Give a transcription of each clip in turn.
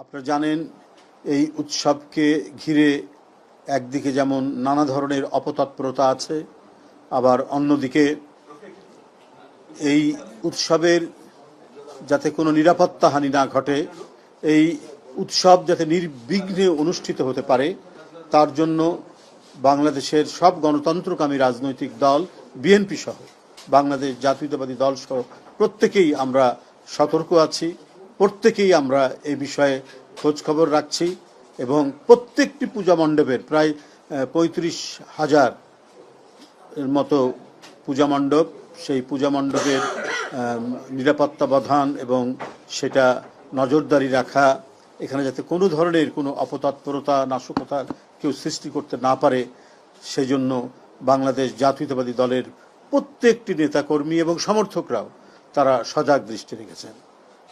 আপনারা জানেন, এই উৎসবকে ঘিরে একদিকে যেমন নানা ধরনের অপতৎপরতা আছে, আবার অন্যদিকে এই উৎসবের যাতে কোনো নিরাপত্তা হানি না ঘটে, এই উৎসব যাতে নির্বিঘ্নে অনুষ্ঠিত হতে পারে, তার জন্য বাংলাদেশের সব গণতন্ত্রকামী রাজনৈতিক দল, বিএনপি সহ, বাংলাদেশ জাতীয়তাবাদী দল সহ প্রত্যেকেই আমরা সতর্ক আছি। প্রত্যেকেই আমরা এই বিষয়ে খোঁজ খবর রাখছি এবং প্রত্যেকটি পূজা মণ্ডপের প্রায় পঁয়ত্রিশ হাজার মতো পূজা মণ্ডপ, সেই পূজা মণ্ডপের নিরাপত্তা বধান এবং সেটা নজরদারি রাখা, এখানে যাতে কোনো ধরনের কোনো অপতৎপরতা, নাশকতা কেউ সৃষ্টি করতে না পারে, সেজন্য বাংলাদেশ জাতীয়তাবাদী দলের প্রত্যেকটি নেতাকর্মী এবং সমর্থকরাও তারা সজাগ দৃষ্টি রেখেছেন।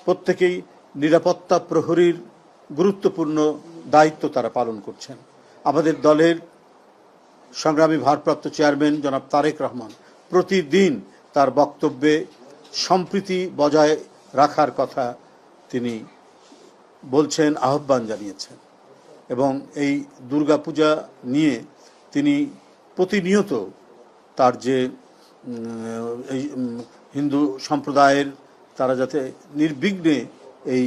প্রত্যেকেই নিরাপত্তা প্রহরীর গুরুত্বপূর্ণ দায়িত্ব তারা পালন করছেন। আমাদের দলের সংগ্রামী ভারপ্রাপ্ত চেয়ারম্যান জনাব তারেক রহমান প্রতিদিন তার বক্তব্যে সম্প্রীতি বজায় রাখার কথা তিনি বলছেন, আহ্বান জানিয়েছেন এবং এই দুর্গাপূজা নিয়ে তিনি প্রতিনিয়ত তার যে হিন্দু সম্প্রদায়ের তারা যাতে নির্বিঘ্নে এই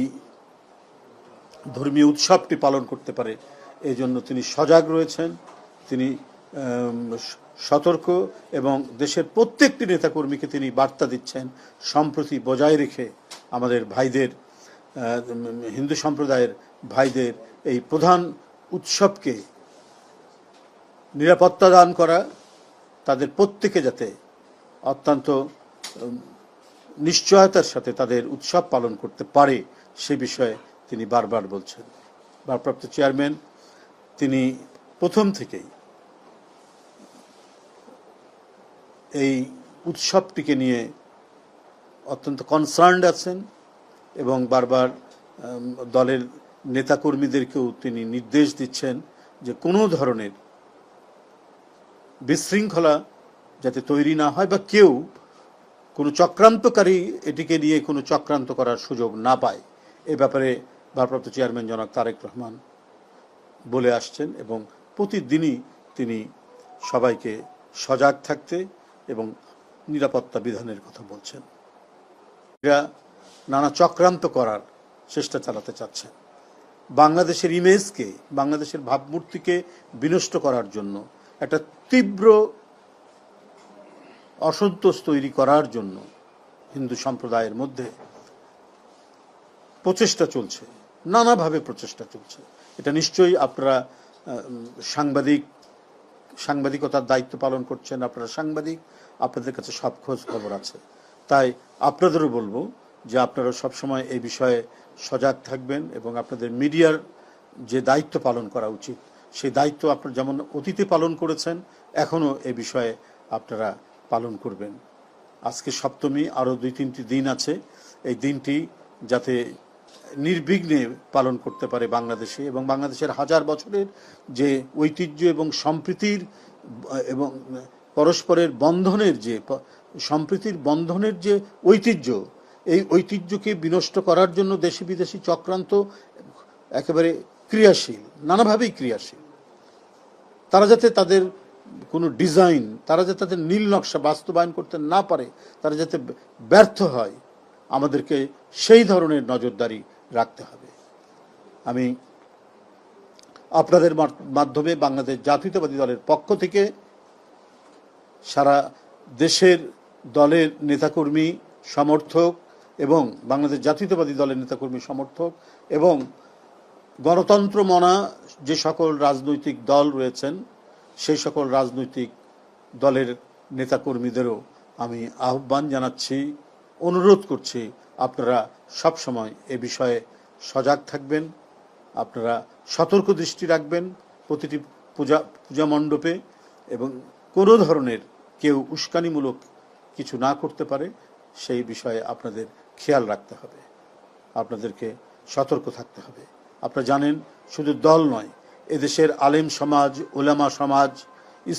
ধর্মীয় উৎসবটি পালন করতে পারে। এই জন্য তিনি সজাগ রয়েছেন, তিনি সতর্ক এবং দেশের প্রত্যেকটি নেতাকর্মীকে তিনি বার্তা দিচ্ছেন সম্প্রতি বজায় রেখে আমাদের ভাইদের হিন্দু সম্প্রদায়ের ভাইদের এই প্রধান উৎসবকে নিরাপত্তা দান করা, তাদের প্রত্যেকে যাতে অত্যন্ত নিশ্চয়তার সাথে তাদের উৎসব পালন করতে পারে, সে বিষয়ে তিনি বারবার বলছেন। ভারপ্রাপ্ত চেয়ারম্যান, তিনি প্রথম থেকেই এই উৎসবটিকে নিয়ে অত্যন্ত কনসার্নড আছেন এবং বারবার দলের নেতাকর্মীদেরকেও তিনি নির্দেশ দিচ্ছেন যে কোনো ধরনের বিশৃঙ্খলা যাতে তৈরি না হয় বা কেউ কোনো চক্রান্তকারী এটিকে নিয়ে কোনো চক্রান্ত করার সুযোগ না পায়। এ ব্যাপারে ভারপ্রাপ্ত চেয়ারম্যান জনাব তারেক রহমান বলে আসছেন এবং প্রতিদিনই তিনি সবাইকে সজাগ থাকতে এবং নিরাপত্তা বিধানের কথা বলছেন। এরা নানা চক্রান্ত করার চেষ্টা চালাতে চাচ্ছেন। বাংলাদেশের ইমেজকে, বাংলাদেশের ভাবমূর্তিকে বিনষ্ট করার জন্য একটা তীব্র অসন্তোষ তৈরি করার জন্য হিন্দু সম্প্রদায়ের মধ্যে প্রচেষ্টা চলছে, নানাভাবে প্রচেষ্টা চলছে। এটা নিশ্চয়ই আপনারা সাংবাদিক, সাংবাদিকতার দায়িত্ব পালন করছেন, আপনারা সাংবাদিক, আপনাদের কাছে সব খোঁজ খবর আছে। তাই আপনাদেরও বলব যে আপনারা সবসময় এই বিষয়ে সজাগ থাকবেন এবং আপনাদের মিডিয়ার যে দায়িত্ব পালন করা উচিত, সেই দায়িত্ব আপনারা যেমন অতীতে পালন করেছেন, এখনও এ বিষয়ে আপনারা পালন করবেন। আজকে সপ্তমী, আরও দুই তিনটি দিন আছে। এই দিনটি যাতে নির্বিঘ্নে পালন করতে পারে বাংলাদেশে এবং বাংলাদেশের হাজার বছরের যে ঐতিহ্য এবং সম্প্রীতির, এবং পরস্পরের বন্ধনের যে সম্প্রীতির বন্ধনের যে ঐতিহ্য, এই ঐতিহ্যকে বিনষ্ট করার জন্য দেশি বিদেশি চক্রান্ত একেবারে ক্রিয়াশীল, নানাভাবেই ক্রিয়াশীল। তারা যাতে তাদের কোনো ডিজাইন, তারা যাতে তাদের নীল নকশা বাস্তবায়ন করতে না পারে, তারা যাতে ব্যর্থ হয়, আমাদেরকে সেই ধরনের নজরদারি রাখতে হবে। আমি আপনাদের মাধ্যমে বাংলাদেশ জাতীয়তাবাদী দলের পক্ষ থেকে সারা দেশের দলের নেতাকর্মী, সমর্থক এবং বাংলাদেশ জাতীয়তাবাদী দলের নেতাকর্মী, সমর্থক এবং গণতন্ত্র মনা যে সকল রাজনৈতিক দল রয়েছেন সেই সকল রাজনৈতিক দলের নেতাকর্মীদেরও আমি আহ্বান জানাচ্ছি, অনুরোধ করছি, আপনারা সবসময় এ বিষয়ে সজাগ থাকবেন, আপনারা সতর্ক দৃষ্টি রাখবেন প্রতিটি পূজা পূজা মণ্ডপে এবং কোনো ধরনের কেউ উস্কানিমূলক কিছু না করতে পারে, সেই বিষয়ে আপনাদের খেয়াল রাখতে হবে, আপনাদেরকে সতর্ক থাকতে হবে। আপনারা জানেন, শুধু দল নয় এদেশের আলেম সমাজ ওলামা সমাজ,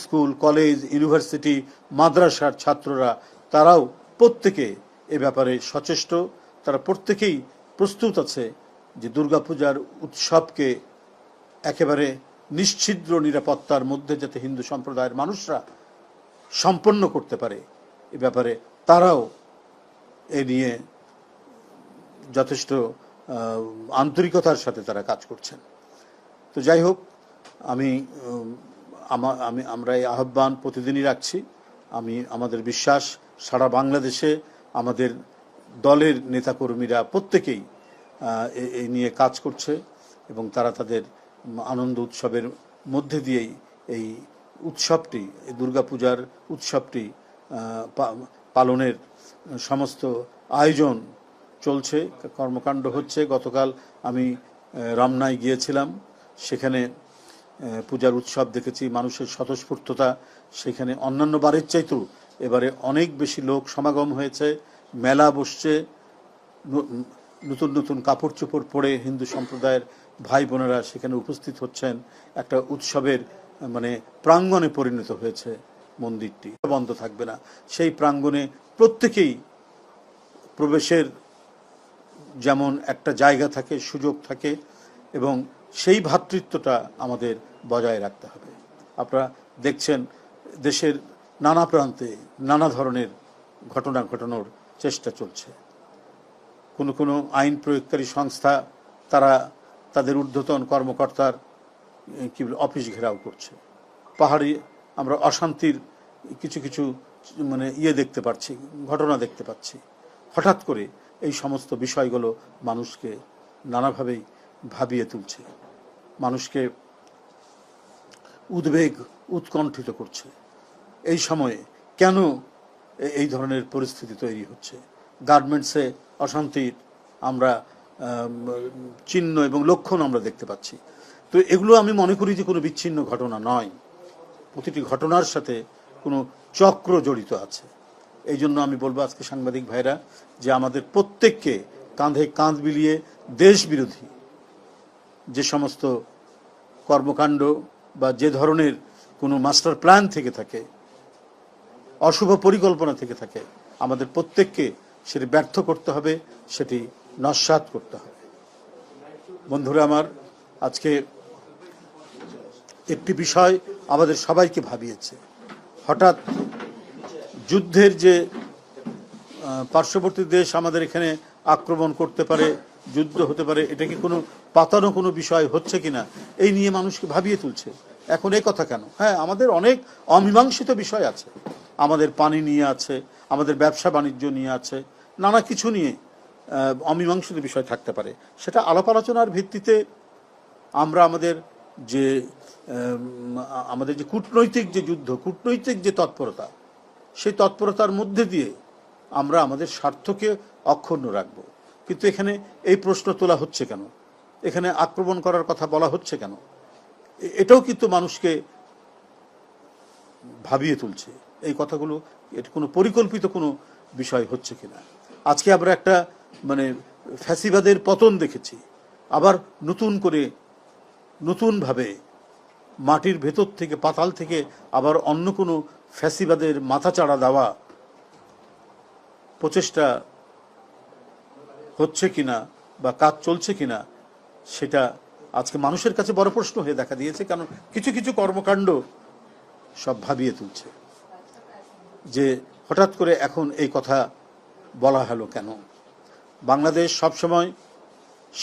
স্কুল, কলেজ, ইউনিভার্সিটি, মাদ্রাসার ছাত্ররা, তারাও প্রত্যেকে এ ব্যাপারে সচেষ্ট। তারা প্রত্যেকেই প্রস্তুত আছে যে দুর্গাপূজার উৎসবকে একেবারে নিশ্ছিদ্র নিরাপত্তার মধ্যে যাতে হিন্দু সম্প্রদায়ের মানুষরা সম্পন্ন করতে পারে, এ ব্যাপারে তারাও এ নিয়ে যথেষ্ট আন্তরিকতার সাথে তারা কাজ করছেন। তো যাই হোক, আমি আমি আমরা এই আহ্বান প্রতিদিনই রাখছি। আমি, আমাদের বিশ্বাস, সারা বাংলাদেশে আমাদের দলের নেতাকর্মীরা প্রত্যেকেই এই নিয়ে কাজ করছে এবং তারা তাদের আনন্দ উৎসবের মধ্যে দিয়েই এই উৎসবটি, এই দুর্গাপূজার উৎসবটি পালনের সমস্ত আয়োজন চলছে, কর্মকাণ্ড হচ্ছে। গতকাল আমি রামনায় গিয়েছিলাম। সেখানে পূজার উৎসব দেখেছি, মানুষের স্বতঃস্ফূর্ততা, সেখানে অন্যান্য বারের চাইতেও এবারে অনেক বেশি লোক সমাগম হয়েছে, মেলা বসছে নতুন নতুন কাপড় চোপড় পরে হিন্দু সম্প্রদায়ের ভাই বোনেরা সেখানে উপস্থিত হচ্ছেন। একটা উৎসবের মানে প্রাঙ্গণে পরিণত হয়েছে মন্দিরটি। বন্ধ থাকবে না। সেই প্রাঙ্গণে প্রত্যেকেই প্রবেশের যেমন একটা জায়গা থাকে, সুযোগ থাকে এবং সেই ভ্রাতৃত্বটা আমাদের বজায় রাখতে হবে। আপনারা দেখছেন দেশের নানা প্রান্তে নানা ধরনের ঘটনা ঘটানোর চেষ্টা চলছে। কোনো কোনো আইন প্রয়োগকারী সংস্থা তারা তাদের ঊর্ধ্বতন কর্মকর্তার, কি অফিস ঘেরাও করছে। পাহাড়ি আমরা অশান্তির কিছু কিছু মানে ইয়ে দেখতে পাচ্ছি, ঘটনা দেখতে পাচ্ছি। হঠাৎ করে এই সমস্ত বিষয়গুলো মানুষকে নানাভাবেই ভাবিয়ে তুলছে। মানুষকে উদ্বেগ উৎকণ্ঠিত করছে। এই সময়ে কেন এই ধরনের পরিস্থিতি তৈরি হচ্ছে? গার্মেন্টসে অশান্তির আমরা চিহ্ন এবং লক্ষণ আমরা দেখতে পাচ্ছি। তো এগুলো আমি মনে করি যে কোনো বিচ্ছিন্ন ঘটনা নয়। প্রতিটি ঘটনার সাথে কোনো চক্র জড়িত আছে। এই জন্য আমি বলব আজকে সাংবাদিক ভাইরা যে আমাদের প্রত্যেককে কাঁধে কাঁধ বিলিয়ে দেশ বিরোধী যে সমস্ত কর্মকাণ্ড বা যে ধরনের কোনো মাস্টার প্ল্যান থেকে থাকে, অশুভ পরিকল্পনা থেকে থাকে, আমাদের প্রত্যেককে সেটি ব্যর্থ করতে হবে, সেটি নস্বাত করতে হবে। বন্ধুরা আমার, আজকে একটি বিষয় আমাদের সবাইকে ভাবিয়েছে। হঠাৎ যুদ্ধের যে পার্শ্ববর্তী দেশ আমাদের এখানে আক্রমণ করতে পারে যুদ্ধ হতে পারে, এটা কি কোনো পাতানো কোনো বিষয় হচ্ছে কিনা, এই নিয়ে মানুষকে ভাবিয়ে তুলছে। এখন এই কথা কেন? হ্যাঁ আমাদের অনেক অমীমাংসিত বিষয় আছে। আমাদের পানি নিয়ে আছে, আমাদের ব্যবসা বাণিজ্য নিয়ে আছে, নানা কিছু নিয়ে অমীমাংসিত বিষয় থাকতে পারে। সেটা আলাপ আলোচনার ভিত্তিতে আমরা আমাদের যে আমাদের যে কূটনৈতিক যে যুদ্ধ, কূটনৈতিক যে তৎপরতা, সেই তৎপরতার মধ্যে দিয়ে আমরা আমাদের স্বার্থকে অক্ষুণ্ণ রাখব। কিন্তু এখানে এই প্রশ্ন তোলা হচ্ছে কেন? এখানে আক্রমণ করার কথা বলা হচ্ছে কেন? এটাও কিন্তু মানুষকে ভাবিয়ে তুলছে। এই কথাগুলো এটা কোনো পরিকল্পিত কোনো বিষয় হচ্ছে কিনা? আজকে আমরা একটা মানে ফ্যাসিবাদের পতন দেখেছি। আবার নতুন করে, নতুনভাবে মাটির ভেতর থেকে, পাতাল থেকে আবার অন্য কোনো ফ্যাসিবাদের মাথাচাড়া দেওয়া প্রচেষ্টা হচ্ছে কিনা বা কাজ চলছে কিনা, সেটা আজকে মানুষের কাছে বড় প্রশ্ন হয়ে দেখা দিয়েছে, কারণ কিছু কিছু কর্মকাণ্ড সব ভাবিয়ে তুলছে। যে হঠাৎ করে এখন এই কথা বলা হলো কেন? বাংলাদেশ সবসময়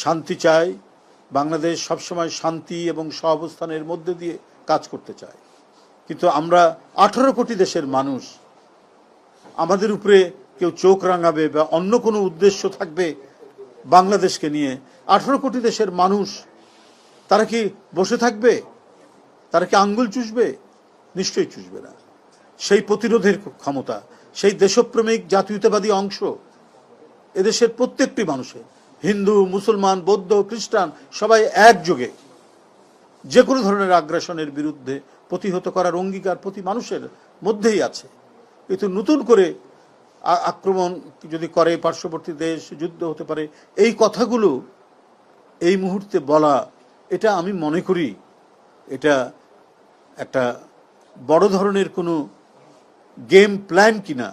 শান্তি চায়, বাংলাদেশ সবসময় শান্তি এবং সহাবস্থানের মধ্যে দিয়ে কাজ করতে চায়। কিন্তু আমরা আঠারো কোটি দেশের মানুষ, আমাদের উপরে কেউ চোখ রাঙাবে বা অন্য কোনো উদ্দেশ্য থাকবে বাংলাদেশকে নিয়ে। আঠারো কোটি দেশের মানুষ, তারা কি বসে থাকবে? তারা কি আঙ্গুল চুষবে? নিশ্চয়ই চুষবে না। সেই প্রতিরোধের ক্ষমতা, সেই দেশপ্রেমিক জাতীয়তাবাদী অংশ এদেশের প্রত্যেকটি মানুষের, হিন্দু, মুসলমান, বৌদ্ধ, খ্রিস্টান, সবাই একযোগে যে কোনো ধরনের আগ্রাসনের বিরুদ্ধে প্রতিহত করার অঙ্গীকার প্রতি মানুষের মধ্যেই আছে। কিন্তু নতুন করে আক্রমণ যদি করে, পার্শ্ববর্তী দেশ যুদ্ধ হতে পারে, এই কথাগুলো এই মুহূর্তে বলা, এটা আমি মনে করি এটা একটা বড় ধরনের কোনো গেম প্ল্যান কিনা,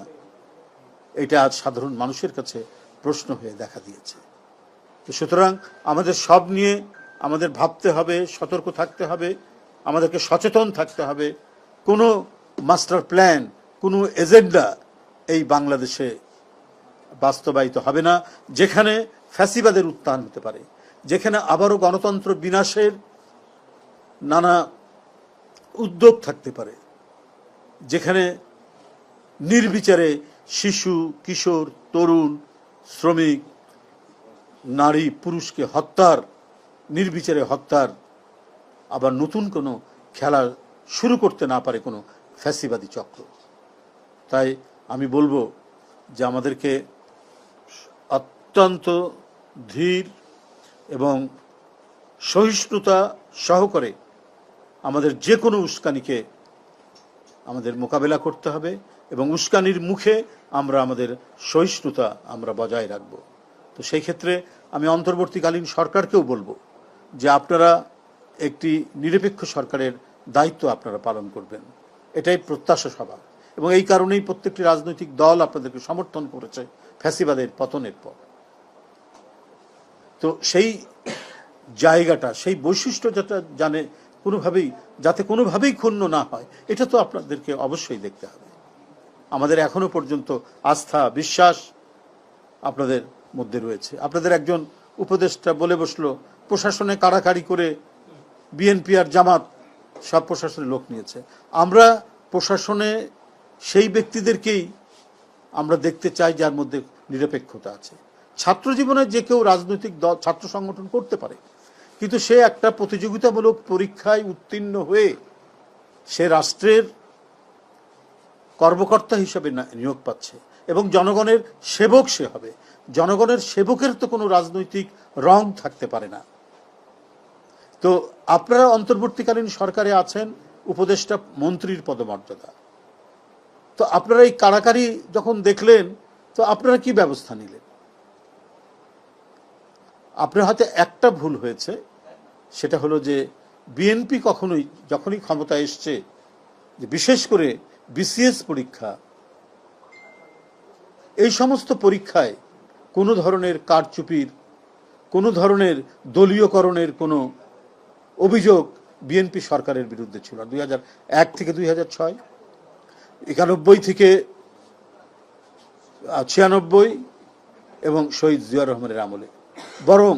এটা আজ সাধারণ মানুষের কাছে প্রশ্ন হয়ে দেখা দিয়েছে। তো সুতরাং আমাদের সব নিয়ে আমাদের ভাবতে হবে, সতর্ক থাকতে হবে, আমাদেরকে সচেতন থাকতে হবে। কোনো মাস্টার প্ল্যান, কোনো এজেন্ডা এই বাংলাদেশে বাস্তবায়িত হবে না, যেখানে ফ্যাসিবাদের উত্থান হতে পারে, যেখানে আবারও গণতন্ত্র বিনাশের নানা উদ্যোগ থাকতে পারে, যেখানে নির্বিচারে শিশু, কিশোর, তরুণ, শ্রমিক, নারী, পুরুষকে হত্যার, নির্বিচারে হত্যার আবার নতুন কোনো খেলা শুরু করতে না পারে কোনো ফ্যাসিবাদী চক্র। তাই আমি বলব যে আমাদেরকে অত্যন্ত ধীর এবং সহিষ্ণুতা সহকারে আমাদের যে কোনো উস্কানিকে আমাদের মোকাবেলা করতে হবে এবং উস্কানির মুখে আমরা আমাদের সহিষ্ণুতা আমরা বজায় রাখব। তো সেই ক্ষেত্রে আমি অন্তর্বর্তীকালীন সরকারকেও বলব যে আপনারা একটি নিরপেক্ষ সরকারের দায়িত্ব আপনারা পালন করবেন। এটাই প্রত্যাশা সভা এবং এই কারণেই প্রত্যেকটি রাজনৈতিক দল আপনাদেরকে সমর্থন করেছে ফ্যাসিবাদের পতনের পর। তো সেই জায়গাটা, সেই বৈশিষ্ট্য যেটা জানে কোনোভাবেই, যাতে কোনোভাবেই ক্ষুণ্ণ না হয়, এটা তো আপনাদেরকে অবশ্যই দেখতে হবে। আমাদের এখনও পর্যন্ত আস্থা, বিশ্বাস আপনাদের মধ্যে রয়েছে। আপনাদের একজন উপদেষ্টা বলে বসল, প্রশাসনে কাড়াকাড়ি করে বিএনপি আর জামাত সব প্রশাসনে লোক নিয়েছে। আমরা প্রশাসনে সেই ব্যক্তিদেরকেই আমরা দেখতে চাই যার মধ্যে নিরপেক্ষতা আছে। ছাত্র জীবনে যে কেউ রাজনৈতিক দল, ছাত্র সংগঠন করতে পারে, কিন্তু সে একটা প্রতিযোগিতামূলক পরীক্ষায় উত্তীর্ণ হয়ে সে রাষ্ট্রের কর্মকর্তা হিসেবে নিয়োগ পাচ্ছে এবং জনগণের সেবক সে হবে। জনগণের সেবকের তো কোনো রাজনৈতিক রং থাকতে পারে না। তো আপনারা অন্তর্বর্তীকালীন সরকারে আছেন, উপদেষ্টা মন্ত্রীর পদমর্যাদা। তো আপনারা এই কারাকারি যখন দেখলেন, তো আপনারা কি ব্যবস্থা নিলেন? আপনার হাতে একটা ভুল হয়েছে, সেটা হলো যে বিএনপি কখনোই যখনই ক্ষমতা এসছে, যে বিশেষ করে বিসিএস পরীক্ষা, এই সমস্ত পরীক্ষায় কোনো ধরনের কারচুপির, কোনো ধরনের দলীয়করণের কোনো অভিযোগ বিএনপি সরকারের বিরুদ্ধে ছিল দুই এক থেকে দুই হাজার ছয় একানব্বই থেকে ছিয়ানব্বই এবং শহীদ জিয়া রহমানের আমলে। বরং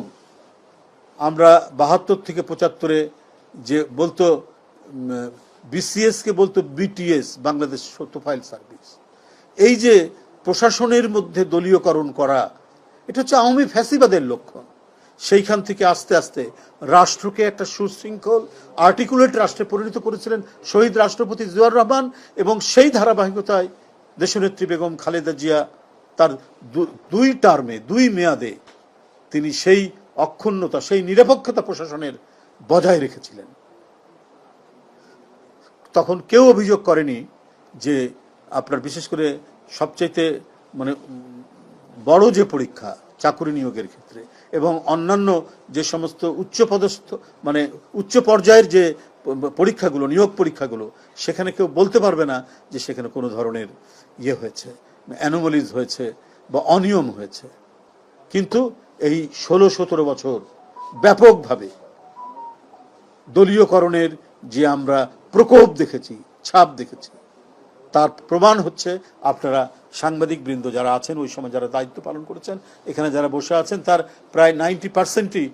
আমরা বাহাত্তর থেকে পঁচাত্তরে যে বলতো বিসিএসকে বলতো বিটিএস বাংলাদেশ সত্যফাইল সার্ভিস। এই যে প্রশাসনের মধ্যে দলীয়করণ করা, এটা হচ্ছে আওয়ামী ফ্যাসিবাদের লক্ষণ। সেইখান থেকে আস্তে আস্তে রাষ্ট্রকে একটা সুশৃঙ্খল আর্টিকুলেট রাষ্ট্রে পরিণত করেছিলেন শহীদ রাষ্ট্রপতি জিয়াউর রহমান এবং সেই ধারাবাহিকতায় দেশনেত্রী বেগম খালেদা জিয়া তার দুই টার্মে, দুই মেয়াদে তিনি সেই অক্ষুণ্ণতা, সেই নিরপেক্ষতা প্রশাসনের বজায় রেখেছিলেন। তখন কেউ অভিযোগ করেনি যে আপনার বিশেষ করে সবচাইতে মানে বড় যে পরীক্ষা চাকুরি নিয়োগের ক্ষেত্রে এবং অন্যান্য যে সমস্ত উচ্চপদস্থ মানে উচ্চ পর্যায়ের যে পরীক্ষাগুলো, নিয়োগ পরীক্ষাগুলো, সেখানে কেউ বলতে পারবে না যে সেখানে কোনো ধরনের ইয়ে হয়েছে অ্যানোমালিজ হয়েছে বা অনিয়ম হয়েছে। কিন্তু এই ষোলো সতেরো বছর ব্যাপকভাবে দলীয়করণের যে আমরা প্রকোপ দেখেছি, ছাপ দেখেছি তার প্রমাণ হচ্ছে আপনারা সাংবাদিক বৃন্দ যারা আছেন, ওই সময় যারা দায়িত্ব পালন করেছেন, এখানে যারা বসে আছেন, তার প্রায় নাইনটি পার্সেন্টই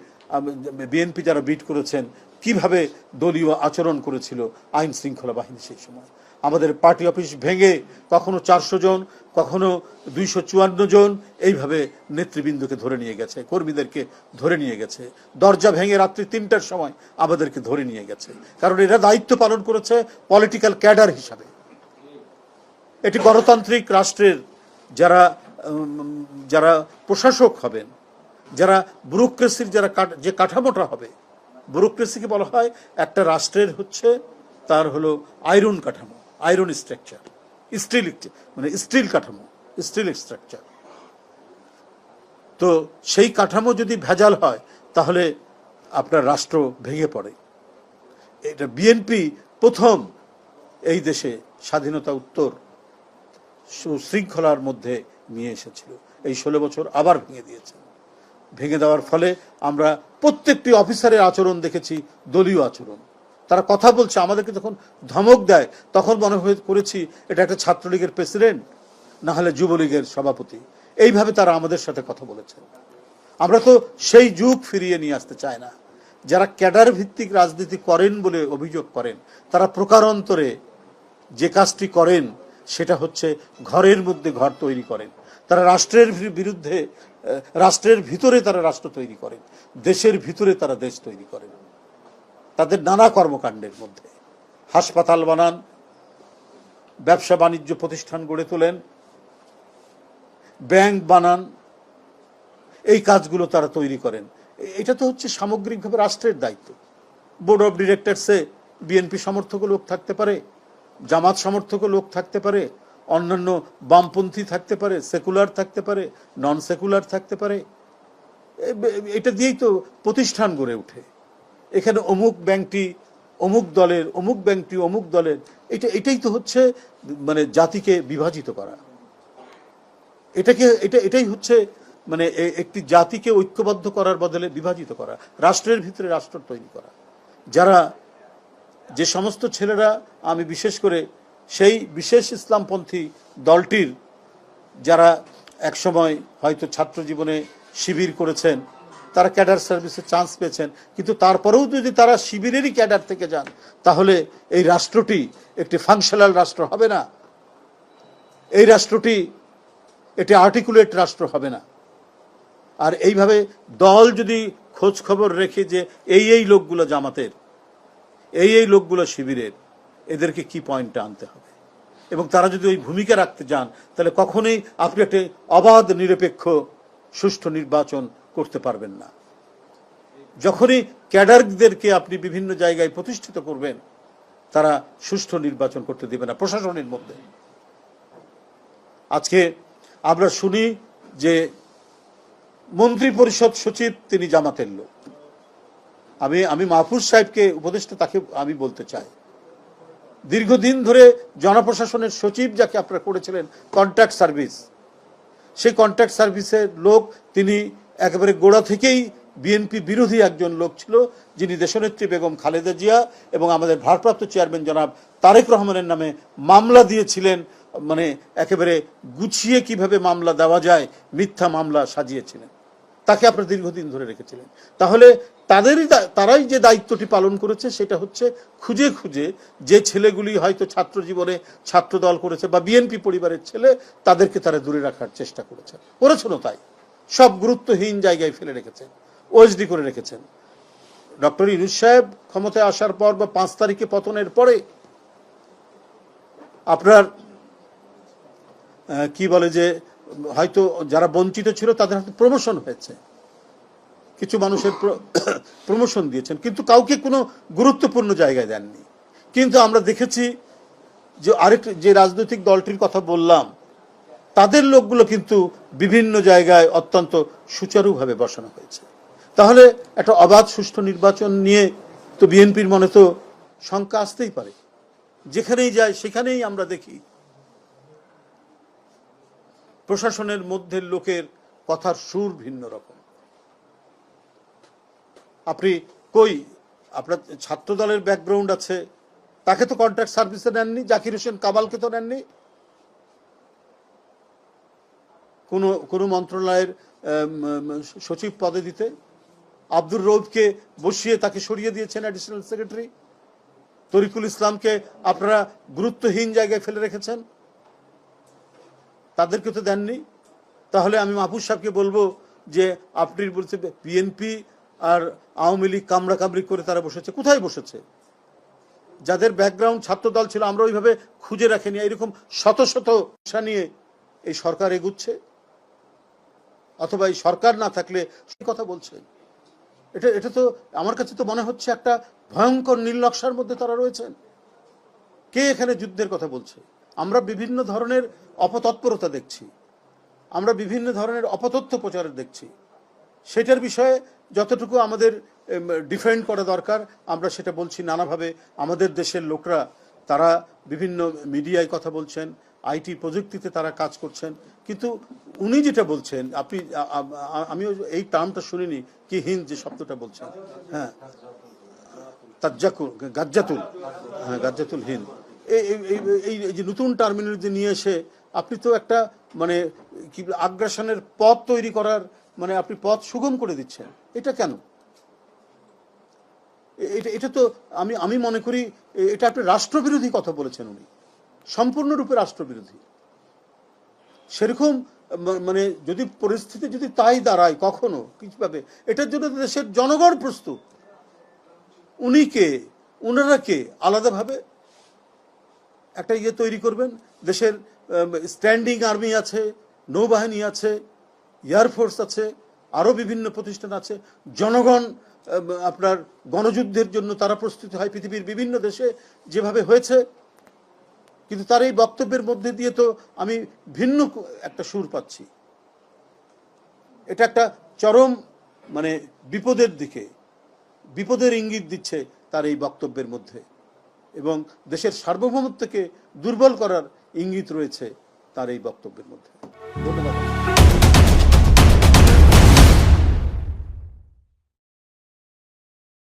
বিএনপি যারা বিট করেছেন, কীভাবে দলীয় আচরণ করেছিল আইন শৃঙ্খলা বাহিনী সেই সময়। আমাদের পার্টি অফিস ভেঙে কখনো চারশো জন, কখনো দুইশো চুয়ান্ন জন এইভাবে নেতৃবৃন্দকে ধরে নিয়ে গেছে, কর্মীদেরকে ধরে নিয়ে গেছে। দরজা ভেঙে রাত্রি তিনটার সময় আমাদেরকে ধরে নিয়ে গেছে। কারণ এরা দায়িত্ব পালন করেছে পলিটিক্যাল ক্যাডার হিসাবে। এটি গণতান্ত্রিক রাষ্ট্রের যারা যারা প্রশাসক হবেন, যারা ব্যুরোক্রেসির যারা যে কাঠামোটা হবে ব্যুরোক্রেসিকে বলা হয়, একটা রাষ্ট্রের হচ্ছে তার হলো আয়রন কাঠামো আয়রন স্ট্রাকচার স্টিল মানে স্টিল কাঠামো স্টিল স্ট্রাকচার তো সেই কাঠামো যদি ভেজাল হয়, তাহলে আপনার রাষ্ট্র ভেঙে পড়ে। এটা বিএনপি প্রথম এই দেশে স্বাধীনতা উত্তর সুশৃঙ্খলার মধ্যে নিয়ে এসেছিল। এই ষোলো বছর আবার ভেঙে দিয়েছে। ভেঙে দেওয়ার ফলে আমরা প্রত্যেকটি অফিসারের আচরণ দেখেছি, দলীয় আচরণ। তারা কথা বলছে, আমাদেরকে যখন ধমক দেয়, তখন মনে হয়ে করেছি, এটা একটা ছাত্রলীগের প্রেসিডেন্ট, না হলে যুবলীগের সভাপতি। এইভাবে তারা আমাদের সাথে কথা বলেছেন। আমরা তো সেই যুগ ফিরিয়ে নিয়ে আসতে চাই না। যারা ক্যাডার ভিত্তিক রাজনীতি করেন বলে অভিযোগ করেন, তারা প্রকারান্তরে যে কাজটি করেন সেটা হচ্ছে ঘরের মধ্যে ঘর তৈরি করেন। তারা রাষ্ট্রের বিরুদ্ধে রাষ্ট্রের ভিতরে তারা রাষ্ট্র তৈরি করেন। দেশের ভিতরে তারা দেশ তৈরি করেন। তাদের নানা কর্মকাণ্ডের মধ্যে। হাসপাতাল বানান, ব্যবসা বাণিজ্য প্রতিষ্ঠান গড়ে তোলেন, ব্যাংক বানান, এই কাজগুলো তারা তৈরি করেন। এটা তো হচ্ছে সামগ্রিকভাবে রাষ্ট্রের দায়িত্ব। বোর্ড অফ ডিরেক্টরসে বিএনপি সমর্থক লোক থাকতে পারে। জামাত সমর্থক লোক থাকতে পারে, অন্যান্য বামপন্থী থাকতে পারে, সেকুলার থাকতে পারে নন সেকুলার থাকতে পারে। এটা দিয়েই তো প্রতিষ্ঠান গড়ে ওঠে। এখানে অমুক ব্যাংকটি অমুক দলের, অমুক ব্যাংকটি অমুক দলের, এটা, এটাই তো হচ্ছে মানে জাতিকে বিভাজিত করা। এটাকে, এটা, এটাই হচ্ছে মানে একটি জাতিকে ঐক্যবদ্ধ করার বদলে বিভাজিত করা, রাষ্ট্রের ভিতরে রাষ্ট্র তৈরি করা। যারা যে সমস্ত ছেলেরা আমি বিশেষ করে সেই বিশেষ ইসলামপন্থী দলটির যারা একসময় হয়তো ছাত্র জীবনে শিবির করেছেন, তারা ক্যাডার সার্ভিসে চান্স পেয়েছেন, কিন্তু তারপরেও যদি তারা শিবিরেরই ক্যাডার থেকে যান, তাহলে এই রাষ্ট্রটি একটি ফাংশনাল রাষ্ট্র হবে না। এই রাষ্ট্রটি এটি আর্টিকুলেট রাষ্ট্র হবে না। আর এইভাবে দল যদি খোঁজ খবর রেখে যে এই এই লোকগুলো জামাতের এই এই লোকগুলো শিবিরের, এদেরকে কি পয়েন্টটা আনতে হবে? এবং তারা যদি ওই ভূমিকা রাখতে যান, তাহলে কখনোই আপনি একটি অবাধ, নিরপেক্ষ, সুষ্ঠু নির্বাচন করতে পারবেন না। যখনই ক্যাডারদেরকে আপনি বিভিন্ন জায়গায় প্রতিষ্ঠিত করবেন, তারা সুষ্ঠু নির্বাচন করতে দেবে না, প্রশাসনের মধ্যে। আজকে আমরা শুনি যে মন্ত্রী পরিষদ সচিব তিনি জামাতের লোক। আমি আমি মাহফুজ সাহেবকে উপদেষ্টা তাকে আমি বলতে চাই। দীর্ঘদিন ধরে জনপ্রশাসনের সচিব যাকে আপনারা করেছিলেন কন্ট্রাক্ট সার্ভিস সেই কন্ট্রাক্ট সার্ভিসের লোক তিনি একেবারে গোড়া থেকেই বিএনপি বিরোধী একজন লোক ছিল, যিনি দেশনেত্রী বেগম খালেদা জিয়া এবং আমাদের ভারপ্রাপ্ত চেয়ারম্যান জনাব তারেক রহমানের নামে মামলা দিয়েছিলেন মানে একেবারে গুছিয়ে কীভাবে মামলা দেওয়া যায়, মিথ্যা মামলা সাজিয়েছিলেন। তাকে আপনারা দীর্ঘদিন ধরে রেখেছিলেন। তাহলে তাদেরই তারাই যে দায়িত্বটি পালন করেছে সেটা হচ্ছে খুঁজে খুঁজে যে ছেলেগুলি হয়তো ছাত্র জীবনে ছাত্র দল করেছে বা বিএনপি পরিবারের ছেলে তাদেরকে তারা দূরে রাখার চেষ্টা করেছে। করেছেন তাই। সব গুরুত্বহীন জায়গায় ফেলে রেখেছেন, ওএসডি করে রেখেছেন। ডক্টর ইনুস সাহেব ক্ষমতায় আসার পর বা পাঁচ তারিখে পতনের পরে আপনার কি বলে যে, হয়তো যারা বঞ্চিত ছিল তাদের হাতে প্রমোশন হয়েছে। কিছু মানুষের প্রমোশন দিয়েছেন, কিন্তু কাউকে কোনো গুরুত্বপূর্ণ জায়গায় দেননি। কিন্তু আমরা দেখেছি যে আরেক যে রাজনৈতিক দলটির কথা বললাম, তাদের লোকগুলো কিন্তু বিভিন্ন জায়গায় অত্যন্ত সুচারুভাবে বসানো হয়েছে। তাহলে একটা অবাধ সুষ্ঠু নির্বাচন নিয়ে তো বিএনপির মনে তো শঙ্কা আসতেই পারে। যেখানেই যায় সেখানেই আমরা দেখি প্রশাসনের মধ্যে লোকের কথার সুর ভিন্ন রকম। আপনি কই? আপনার ছাত্র দলের ব্যাকগ্রাউন্ড আছে। তাকে তো কন্ট্রাক্ট সার্ভিসে নেননি, জাকির হোসেন কামালকে তো নেননি। কোন, কোনো মন্ত্রণালয়ের সচিব পদে দিতে। আব্দুর রৌফকে বসিয়ে তাকে সরিয়ে দিয়েছেন অ্যাডিশনাল সেক্রেটারি তরিকুল ইসলামকে আপনারা গুরুত্বহীন জায়গায় ফেলে রেখেছেন। তাদেরকে তো দেননি। তাহলে আমি মাহফুজ সাহেবকে বলব যে, আপনি বলছে বিএনপি আর আওয়ামী লীগ কামড়া কামড়ি করে তারা বসেছে। কোথায় বসেছে? যাদের ব্যাকগ্রাউন্ড ছাত্র দল ছিল, আমরা ওইভাবে খুঁজে রাখিনি। এরকম শত শত নিয়ে এই সরকার এগুচ্ছে। অথবা এই সরকার না থাকলে সে কথা বলছে। এটা এটা তো আমার কাছে তো মনে হচ্ছে একটা ভয়ঙ্কর নীল নকশার মধ্যে তারা রয়েছেন। কে এখানে যুদ্ধের কথা বলছে? আমরা বিভিন্ন ধরনের অপতৎপরতা দেখছি। আমরা বিভিন্ন ধরনের অপতথ্য প্রচার দেখছি। সেটার বিষয়ে যতটুকু আমাদের ডিফেন্ড করা দরকার, আমরা সেটা বলছি নানাভাবে। আমাদের দেশের লোকরা, তারা বিভিন্ন মিডিয়ায় কথা বলছেন, আইটি প্রযুক্তিতে তারা কাজ করছেন। কিন্তু উনি যেটা বলছেন, আপনি আমিও এই টার্মটা শুনিনি, কি হিন্দ যে শব্দটা বলছেন? হ্যাঁ। তাজ্জাকুল, গাজ্জাতুল হ্যাঁ গাজ্জাতুল হিন্দ। এই যে নতুন টার্মিনোলজি নিয়ে এসে, আপনি তো একটা মানে কি আগ্রাসনের পথ তৈরি করার মানে আপনি পথ সুগম করে দিচ্ছেন। এটা কেন? এটা এটা তো আমি আমি মনে করি এটা আপনি রাষ্ট্রবিরোধী কথা বলেছেন উনি। সম্পূর্ণরূপে রাষ্ট্রবিরোধী। সেরকম মানে যদি পরিস্থিতি যদি তাই দাঁড়ায় কখনো, কীভাবে, এটার জন্য দেশের জনগণ প্রস্তুত। উনি কে? ওনারা কে? আলাদাভাবে একটা ইয়ে তৈরি করবেন। দেশের স্ট্যান্ডিং আর্মি আছে, নৌবাহিনী আছে এয়ারফোর্স আছে আরও বিভিন্ন প্রতিষ্ঠান আছে। জনগণ আপনার গণযুদ্ধের জন্য তারা প্রস্তুত হয় পৃথিবীর বিভিন্ন দেশে যেভাবে হয়েছে। কিন্তু তার এই বক্তব্যের মধ্যে দিয়ে তো আমি ভিন্ন একটা সুর পাচ্ছি। এটা একটা চরম মানে বিপদের দিকে, বিপদের ইঙ্গিত দিচ্ছে তার এই বক্তব্যের মধ্যে। এবং দেশের সার্বভৌমত্বকে দুর্বল করার ইঙ্গিত রয়েছে তার এই বক্তব্যের মধ্যে।